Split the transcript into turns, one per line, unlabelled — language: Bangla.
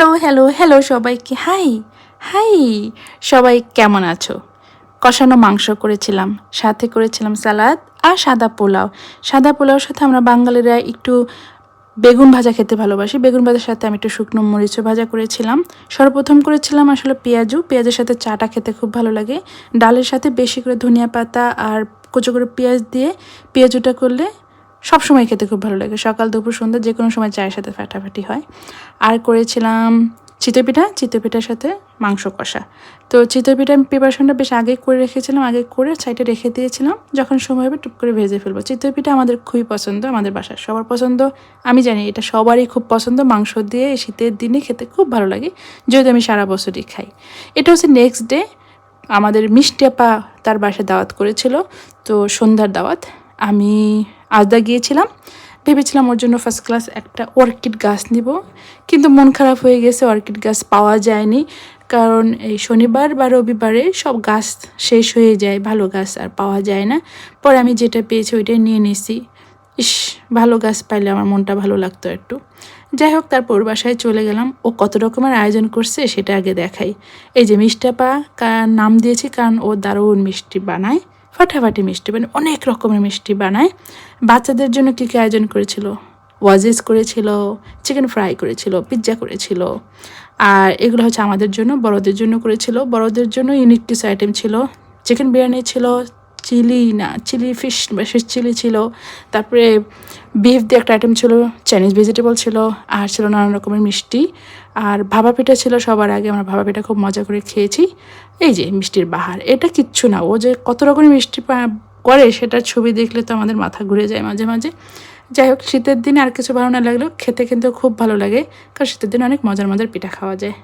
হ্যালো হ্যালো হ্যালো সবাইকে। হাই হাই, সবাই কেমন আছো? কষানো মাংস করেছিলাম, সাথে করেছিলাম সালাদ আর সাদা পোলাও। সাদা পোলাওর সাথে আমরা বাঙালিরা একটু বেগুন ভাজা খেতে ভালোবাসি। বেগুন ভাজার সাথে আমি একটু শুকনো মরিচও ভাজা করেছিলাম। সর্বপ্রথম করেছিলাম আসলে পেঁয়াজু। পেঁয়াজের সাথে চাটা খেতে খুব ভালো লাগে। ডালের সাথে বেশি করে ধনিয়া পাতা আর কুচো করে পেঁয়াজ দিয়ে পেঁয়াজুটা করলে সব সময় খেতে খুব ভালো লাগে। সকাল, দুপুর, সন্ধ্যা যে কোনো সময় চায়ের সাথে ফাটাফাটি হয়। আর করেছিলাম চিতই পিঠা চিতই পিঠার সাথে মাংস কষা। তো চিতই পিঠা প্রিপারেশনটা বেশ আগে করে রেখেছিলাম, আগে করে সাইডে রেখে দিয়েছিলাম। যখন সময় হবে টুক করে ভেজে ফেলব। চিতই পিঠা আমাদের খুবই পছন্দ, আমাদের বাসার সবার পছন্দ। আমি জানি এটা সবারই খুব পছন্দ, মাংস দিয়ে শীতের দিনে খেতে খুব ভালো লাগে। যেহেতু আমি সারা বছরই খাই। এটা হচ্ছে নেক্সট ডে আমাদের মিষ্টি আপা তার বাসায় দাওয়াত করেছিল। তো সন্ধ্যার দাওয়াত। আমি আজদা গিয়েছিলাম। ভেবেছিলাম ওর জন্য ফার্স্ট ক্লাস একটা অর্কিড গাছ নিব। কিন্তু মন খারাপ হয়ে গেছে, অর্কিড গাছ পাওয়া যায়নি। কারণ এই শনিবার বা রবিবারে সব গাছ শেষ হয়ে যায়, ভালো গাছ আর পাওয়া যায় না। পরে আমি যেটা পেয়েছি ওইটাই নিয়ে নিছি। ইস, ভালো গাছ পাইলে আমার মনটা ভালো লাগতো একটু। যাই হোক, তারপর বাসায় চলে গেলাম। ও কত রকমের আয়োজন করছে সেটা আগে দেখাই। এই যে মিষ্টাপা কার নাম দিয়েছি কারণ ও দারুণ মিষ্টি বানায়। ফাটাফাটি মিষ্টি মানে অনেক রকমের মিষ্টি বানায়। বাচ্চাদের জন্য কী কী আয়োজন করেছিল? ওয়াজেস করেছিল চিকেন ফ্রাই করেছিল পিৎজা করেছিল। আর এগুলো হচ্ছে আমাদের জন্য, বড়দের জন্য করেছিল। বড়দের জন্য ইউনিক কিছু আইটেম ছিল। চিকেন বিরিয়ানি ছিল চিলি না চিলি ফিশ ফিশ চিলি ছিল। তারপরে বিফ দিয়ে একটা আইটেম ছিল চাইনিজ ভেজিটেবল ছিল, আর ছিল নানান রকমের মিষ্টি। আর ভাবা পিঠা ছিল সবার আগে, আমরা ভাবা পিঠা খুব মজা করে খেয়েছি। এই যে মিষ্টির বাহার, এটা কিচ্ছু না। ও যে কত রকমের মিষ্টি করে, সেটার ছবি দেখলে তো আমাদের মাথা ঘুরে যায় মাঝে মাঝে। যাই হোক, শীতের দিনে আর কিছু ভালো না লাগলেও খেতে কিন্তু খুব ভালো লাগে, কারণ শীতের দিনে অনেক মজার মজার পিঠা খাওয়া যায়।